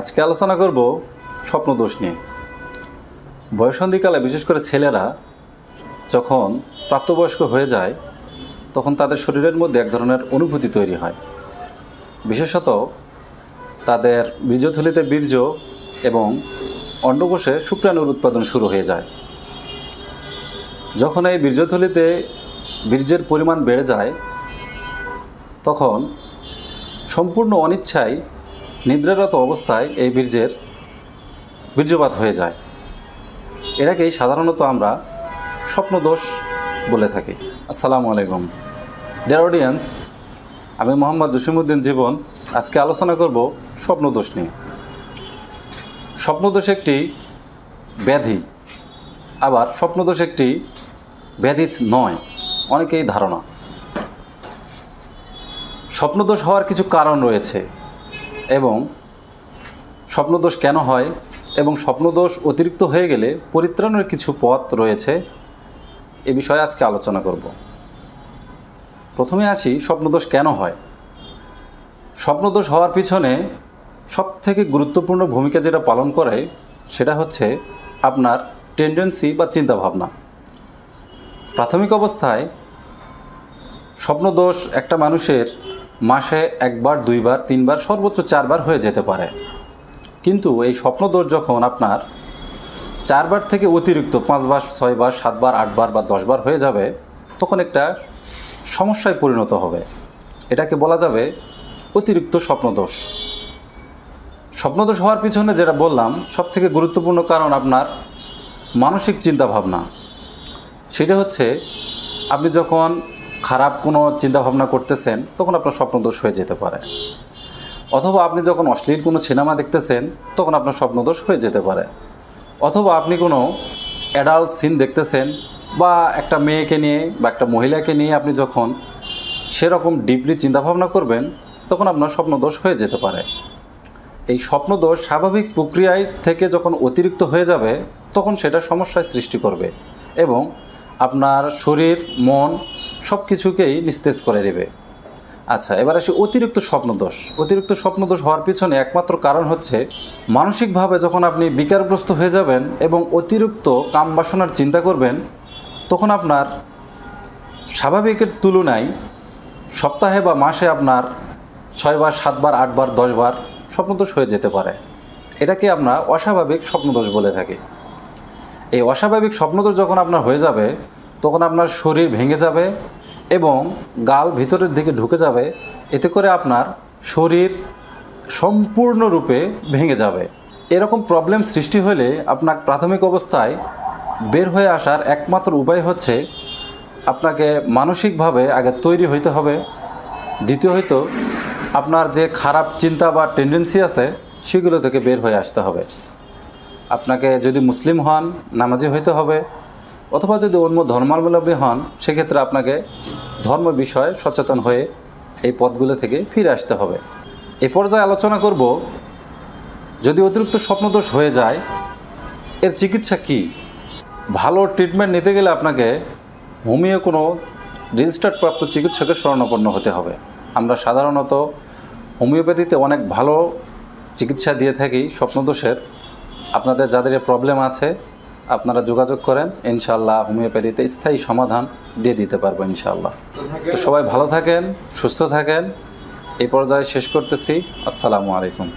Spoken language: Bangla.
আজকে আলোচনা করব স্বপ্নদোষ নিয়ে। বয়সন্ধিকালে বিশেষ করে ছেলেরা যখন প্রাপ্তবয়স্ক হয়ে যায়, তখন তাদের শরীরের মধ্যে এক ধরনের অনুভূতি তৈরি হয়। বিশেষত তাদের বীর্যথলিতে বীর্য এবং অন্ডকোষে শুক্রাণুর উৎপাদন শুরু হয়ে যায়। যখন এই বীর্যথলিতে বীর্যের পরিমাণ বেড়ে যায়, তখন সম্পূর্ণ অনিচ্ছায় নিদ্রারত অবস্থায় এই বীর্যের বীর্যপাত হয়ে যায়। এটাকেই সাধারণত আমরা স্বপ্নদোষ বলে থাকি। আসসালামু আলাইকুম। ডিয়ার অডিয়েন্স আমি মোহাম্মদ জসিমুদ্দিন জীবন। আজকে আলোচনা করব স্বপ্নদোষ নিয়ে। স্বপ্নদোষ একটি ব্যাধি, আবার স্বপ্নদোষ একটি ব্যাধি নয়। অনেকেই ধারণা। স্বপ্নদোষ হওয়ার কিছু কারণ রয়েছে। এবং স্বপ্নদোষ কেন হয় এবং স্বপ্নদোষ অতিরিক্ত হয়ে গেলে পরিত্রাণের কিছু পথ রয়েছে, এ বিষয়ে আজকে আলোচনা করব। প্রথমে আসি স্বপ্নদোষ কেন হয়। স্বপ্নদোষ হওয়ার পিছনে সবথেকে গুরুত্বপূর্ণ ভূমিকা যেটা পালন করে সেটা হচ্ছে আপনার টেন্ডেন্সি বা চিন্তাভাবনা। প্রাথমিক অবস্থায় স্বপ্নদোষ একটা মানুষের মাসে একবার, দুইবার, তিনবার, সর্বোচ্চ চারবার হয়ে যেতে পারে। কিন্তু এই স্বপ্নদোষ যখন আপনার চারবার থেকে অতিরিক্ত পাঁচবার, ছয়বার, সাতবার, আটবার বা দশবার হয়ে যাবে, তখন একটা সমস্যায় পরিণত হবে। এটাকে বলা যাবে অতিরিক্ত স্বপ্নদোষ। স্বপ্নদোষ হওয়ার পিছনে যেটা বললাম সব থেকে গুরুত্বপূর্ণ কারণ আপনার মানসিক চিন্তাভাবনা। সেটা হচ্ছে, আপনি যখন খারাপ কোনো চিন্তাভাবনা করতেছেন, তখন আপনার স্বপ্নদোষ হয়ে যেতে পারে। অথবা আপনি যখন অশ্লীল কোনো সিনেমা দেখতেছেন, তখন আপনার স্বপ্নদোষ হয়ে যেতে পারে। অথবা আপনি কোনো অ্যাডাল্ট সিন দেখতেছেন বা একটা মেয়েকে নিয়ে বা একটা মহিলাকে নিয়ে আপনি যখন সেরকম ডিপলি চিন্তাভাবনা করবেন, তখন আপনার স্বপ্নদোষ হয়ে যেতে পারে। এই স্বপ্নদোষ স্বাভাবিক প্রক্রিয়ায় থেকে যখন অতিরিক্ত হয়ে যাবে, তখন সেটা সমস্যায় সৃষ্টি করবে এবং আপনার শরীর, মন সব কিছুকেই নিস্তেজ করে দেবে। আচ্ছা এবার আসি অতিরিক্ত স্বপ্নদোষ। অতিরিক্ত স্বপ্নদোষ হওয়ার পিছনে একমাত্র কারণ হচ্ছে, মানসিকভাবে যখন আপনি বিকারগ্রস্ত হয়ে যাবেন এবং অতিরিক্ত কাম বাসনার চিন্তা করবেন, তখন আপনার স্বাভাবিকের তুলনায় সপ্তাহে বা মাসে আপনার ছয়বার সাতবার আটবার দশবার স্বপ্নদোষ হয়ে যেতে পারে। এটাকে আমরা অস্বাভাবিক স্বপ্নদোষ বলে থাকি। এই অস্বাভাবিক স্বপ্নদোষ যখন আপনার হয়ে যাবে, তখন আপনার শরীর ভেঙে যাবে এবং গাল ভিতরের দিকে ঢুকে যাবে, এতে করে আপনার শরীর সম্পূর্ণরূপে ভেঙে যাবে। এরকম প্রবলেম সৃষ্টি হলে আপনার প্রাথমিক অবস্থায় বের হয়ে আসার একমাত্র উপায় হচ্ছে আপনাকে মানসিকভাবে আগে তৈরি হইতে হবে। দ্বিতীয় হয়তো আপনার যে খারাপ চিন্তা বা টেন্ডেন্সি আছে, সেগুলো থেকে বের হয়ে আসতে হবে। আপনাকে যদি মুসলিম হন, নামাজি হইতে হবে অথবা যদি অন্য ধর্মাবলম্বী হন, সেক্ষেত্রে আপনাকে ধর্ম বিষয়ে সচেতন হয়ে এই পদগুলো থেকে ফিরে আসতে হবে। এ পর্যায়ে আলোচনা করব, যদি অতিরিক্ত স্বপ্নদোষ হয়ে যায়, এর চিকিৎসা কি? ভালো ট্রিটমেন্ট নিতে গেলে আপনাকে হোমিও কোনো রেজিস্টার্ড প্রাপ্ত চিকিৎসকের শরণাপন্ন হতে হবে। আমরা সাধারণত হোমিওপ্যাথিতে অনেক ভালো চিকিৎসা দিয়ে থাকি, স্বপ্নদোষের। আপনাদের যাদের প্রবলেম আছে আপনারা যোগাযোগ করেন ইনশাল্লাহ হোমিওপ্যাথিতে স্থায়ী সমাধান দিয়ে দিতে পারব ইনশাল্লাহ তো সবাই ভালো থাকেন, সুস্থ থাকেন। এই পর্যায়ে শেষ করতেছি। আসসালামু আলাইকুম।